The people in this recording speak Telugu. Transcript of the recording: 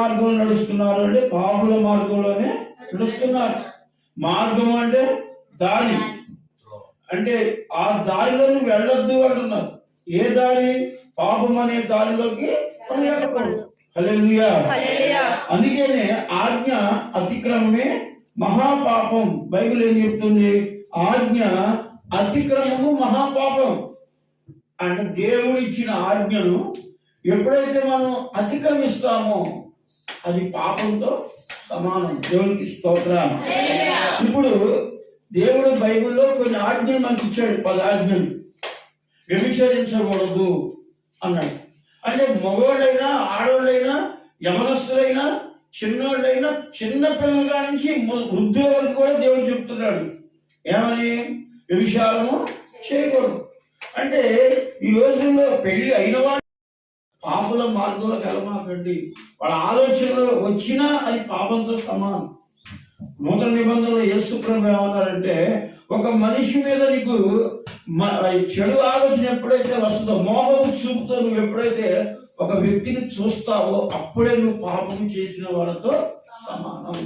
మార్గంలో నడుస్తున్నారు అంటే పాపుల మార్గంలోనే నడుస్తున్నారు. మార్గం అంటే దారి. అంటే ఆ దారిలో నువ్వు వెళ్ళొద్దు అంటున్నారు. ఏ దారి? పాపం అనే దారిలోకి అందుకనే ఆజ్ఞ అతిక్రమమే మహాపాపం. బైబిల్ ఏం చెప్తుంది? ఆజ్ఞ అతిక్రమము మహాపాపం. అంటే దేవుడు ఇచ్చిన ఆజ్ఞను ఎప్పుడైతే మనం అతిక్రమిస్తామో అది పాపంతో సమానం. దేవునికి స్తోత్రం ఇప్పుడు దేవుడు బైబిల్లో కొన్ని ఆజ్ఞలు మనకి ఇచ్చాడు పది ఆజ్ఞలు. వ్యభిచరించకూడదు అన్నాడు. అంటే మగవాళ్ళైనా ఆడవాళ్ళైనా యవనస్తులైనా చిన్నోళ్ళైనా చిన్న పిల్లల నుంచి వృద్ధుల వరకు కూడా దేవుడు చెప్తున్నాడు. ఏమని? వ్యభిచారము చేయకూడదు. అంటే ఈ రోజుల్లో పెళ్ళి అయిన పాపుల మార్గంలో వెళ్ళమాకండి. వాళ్ళ ఆలోచనలు వచ్చినా అది పాపంతో సమానం. నూతన నిబంధనలో యేసు ప్రభు ఏమన్నారంటే ఒక మనిషి మీద నీకు చెడు ఆలోచన ఎప్పుడైతే వస్తుందో మోహము చూపుతో నువ్వు ఎప్పుడైతే ఒక వ్యక్తిని చూస్తావో అప్పుడే నువ్వు పాపం చేసిన వాళ్ళతో సమానం.